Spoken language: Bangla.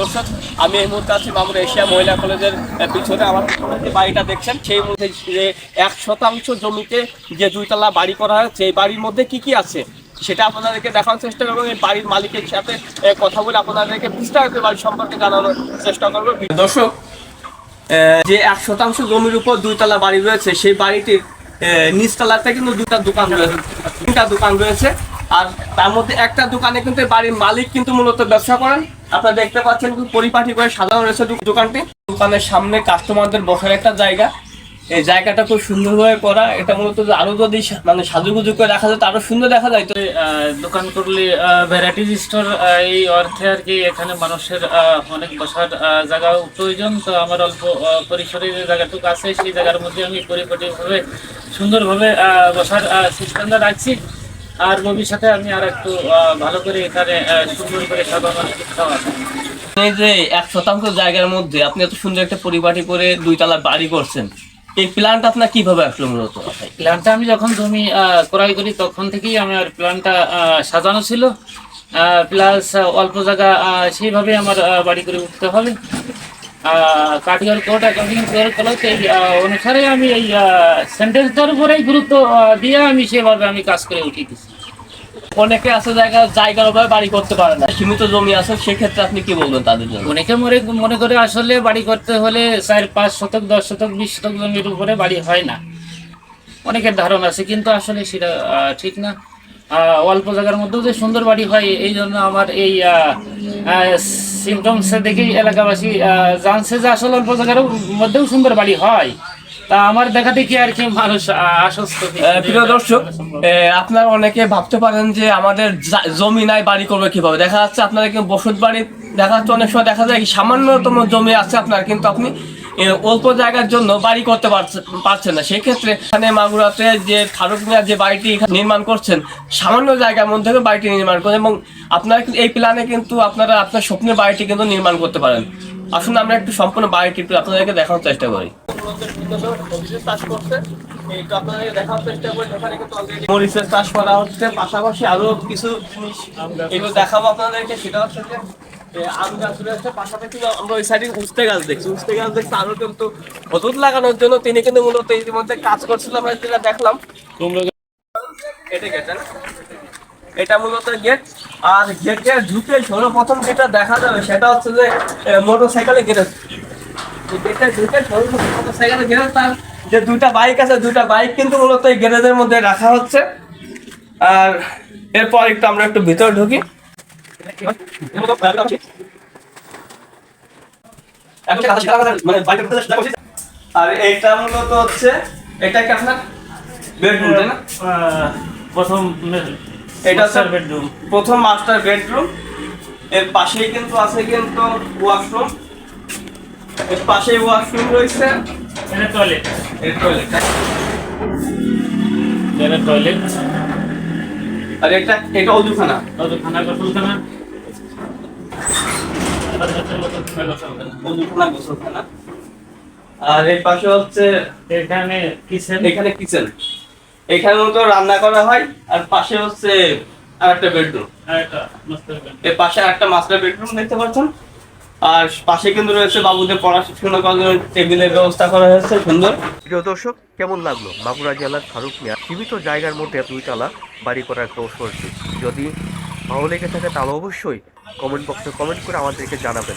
দর্শক, আমি এই মুহূর্তে আছি মামুর এশিয়া মহিলা কলেজের পিছনে আমার বাড়িটা দেখছেন, সেই মধ্যে যে এক শতাংশ জমিতে যে দুইতলা বাড়ি করা হয়েছে এই বাড়ির মধ্যে কি কি আছে? সেটা আপনাদেরকে দেখানোর চেষ্টা করব এই বাড়ির মালিকের সাথে কথা বলে আপনাদেরকে বিস্তারিত বাড়ি সম্পর্কে জানানোর চেষ্টা করব। দর্শক যে এক শতাংশ জমির উপর দুইতলা বাড়ি রয়েছে, সেই বাড়িটির নিচতলাতে কিন্তু দুটা দোকান রয়েছে তিনটা দোকান রয়েছে। আর তার মধ্যে একটা দোকানে কিন্তু বাড়ির মালিক কিন্তু মূলত ব্যবসা করেন। আপনারা দেখতে পাচ্ছেন কিন্তু পরিপাটি করে সাজানো রয়েছে দোকানটি। দোকানের সামনে কাস্টমারদের বসার একটা জায়গা। এই জায়গাটা খুব সুন্দরভাবে করা এটা মূলত আরও যদি মানে সাজুগুজু করে রাখা যায় আরও সুন্দর দেখা যায়। তো দোকান করলে ভ্যারাইটিজ স্টোর এই অর্থে আর কি এখানে মানুষের অনেক বসার জায়গা প্রয়োজন। তো আমার অল্প পরিসরে যে জায়গাটুকু আছে, সেই জায়গার মধ্যে আমি পরিপাটিভাবে সুন্দরভাবে বসার সিস্টেমটা রাখছি। আর ভবিষ্যতে আমি আর একটু ভালো করে এখানে সুন্দর করে সাজানোর ইচ্ছাও আছে। এই যে এক শতাংশ জায়গার মধ্যে আপনি এত সুন্দর একটা পরিপাটি করে দুইতলা বাড়ি করছেন এই প্ল্যানটা আপনার কীভাবে আসলো মূলত? প্ল্যানটা আমি যখন জমি ক্রয় করি তখন থেকেই আমার প্ল্যানটা সাজানো ছিল। প্লাস অল্প জায়গা সেইভাবে আমার বাড়ি করে উঠতে হবে। কাটিয়ার কোর্ট অ্যাকাউন্টিং করল সেই অনুসারে আমি এই সেন্টেন্সটার উপরেই গুরুত্ব দিয়ে আমি সেভাবে আমি কাজ করে উঠিয়েছি অনেকে আছে জায়গা জায়গার অভাবে বাড়ি করতে পারে না। সীমিত জমি আছে সেক্ষেত্রে আপনি কি বলবেন তাদের জন্য? অনেকে মনে মনে করে আসলে বাড়ি করতে হলে চার পাঁচ শতক দশ শতক বিশ শতক জমির উপরে বাড়ি হয় না। অনেকের ধারণা আছে কিন্তু আসলে সেটা ঠিক না। আহ, অল্প জায়গার মধ্যেও যে সুন্দর বাড়ি হয় এই জন্য আমার এই সিমটমস দেখেই এলাকাবাসী জানছে যে আসলে অল্প জায়গার মধ্যেও সুন্দর বাড়ি হয়। তা আমার দেখা দেখি আর কি মানুষ আশ্বস্ত প্রিয় দর্শক আপনারা অনেকে ভাবতে পারেন যে আমাদের জমি নাই, বাড়ি করবে কীভাবে? দেখা যাচ্ছে আপনারা কিন্তু বসত বাড়ি, দেখা যাচ্ছে অনেক সময় দেখা যায় সামান্যতম জমি আছে আপনার, কিন্তু আপনি অল্প জায়গার জন্য বাড়ি করতে পারছে- না। সেই ক্ষেত্রে এখানে মাগুরাতে যে ফারুক মিয়া যে বাড়িটি নির্মাণ করছেন, সামান্য জায়গার মধ্যে বাড়িটি নির্মাণ করেন এবং আপনারা এই প্ল্যানে কিন্তু আপনারা আপনার স্বপ্নের বাড়িটি কিন্তু নির্মাণ করতে পারেন। আসুন, আমরা একটু সম্পূর্ণ বাড়িটি একটু আপনাদেরকে দেখানোর চেষ্টা করি। মরিচের চাষ করা হচ্ছে, পাশাপাশি আরও কিছু জিনিস দেখাবো আপনাদেরকে, সেটা হচ্ছে আম গাছ পাশাপাশি আমরা ওই সাইডে উস্তে গাছ দেখছি। উস্তে গাছ দেখছি কিন্তু লাগানোর জন্য তিনি কিন্তু মূলত ইতিমধ্যে কাজ করছিল আমরা যেটা দেখলাম। এটা গেট এটা মূলত গেট আর গেটে ঢুকে সর্বপ্রথম যেটা দেখা যাবে সেটা হচ্ছে যে মোটর সাইকেলে গেট গেটে ঢুকে সর্বপ্রথম মোটর সাইকেলে গেট তার যে দুইটা বাইক আছে দুইটা বাইক কিন্তু মূলত এই গ্যারেজের মধ্যে রাখা হচ্ছে। আর এরপর একটু আমরা একটু ভিতরে ঢুকি। আর এইটা মূলত হচ্ছে এটা কি আপনার? বেডরুম তাই না? প্রথম এটা হচ্ছে বেডরুম প্রথম মাস্টার বেডরুম এর পাশেই কিন্তু আছে কিন্তু ওয়াশরুম এর পাশেই ওয়াশরুম রয়েছে। এটা টয়লেট এর টয়লেট এটা টয়লেট আর এটা এটা অজুখানা খানা গোসলখানা অজুখানা গোসলখানা আর এই পাশে হচ্ছে এখানে কিচেন এখানে কিচেন এখানে মতো রান্না করা হয় আর পাশে হচ্ছে আর একটা বেডরুম এর পাশে একটা মাস্টার বেডরুম দেখতে পাচ্ছেন। আর পাশে কিন্তু রয়েছে বাবুদের পড়াশোনা করার জন্য টেবিলের ব্যবস্থা করা হয়েছে সুন্দর। প্রিয় দর্শক কেমন লাগল? বাঁকুড়া জেলার ফারুক মিয়া সীমিত জায়গার মধ্যে দুইতলা বাড়ি করার একটা ঐশ্বর্য। যদি ভালো লেগে থাকে তাহলে অবশ্যই কমেন্ট বক্সে কমেন্ট করে আমাদেরকে জানাবেন।